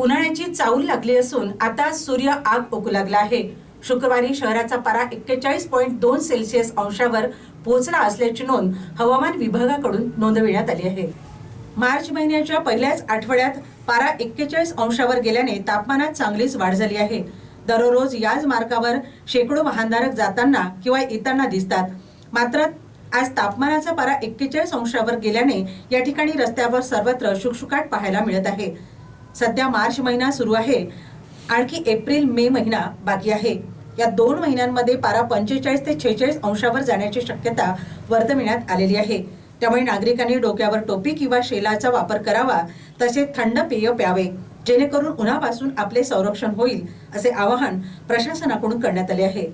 उन्हाळ्याची चाऊल लागली असून आता सूर्य आग ओकू लागला आहे. शुक्रवारी शहराचा पारा एक्केचाळीस पॉईंट दोन सेल्सिअस अंशावर पोहोचला असल्याची नोंद हवामान विभागाकडून नोंदविण्यात आली आहे. मार्च महिन्याच्या पहिल्याच आठवड्यात पारा एक्केचाळीस अंशावर गेल्याने तापमानात चांगलीच वाढ झाली आहे. दररोज याच मार्गावर शेकडो वाहनधारक जाताना किंवा येताना दिसतात. मात्र आज तापमानाचा पारा एक्केचाळीस अंशावर गेल्याने या ठिकाणी रस्त्यावर सर्वत्र शुकशुकाट पाहायला मिळत आहे. सध्या मार्च महिना सुरू आहे. आणखी एप्रिल मे महिना बाकी आहे. या दोन महिन्यांमध्ये पारा पंचेचाळीस ते छेचाळीस अंशावर जाण्याची शक्यता वर्तविण्यात आलेली आहे. त्यामुळे नागरिकांनी डोक्यावर टोपी किंवा शेलाचा वापर करावा तसेच थंड पेय प्यावे जेणेकरून उन्हापासून आपले संरक्षण होईल असे आवाहन प्रशासनाकडून करण्यात आले आहे.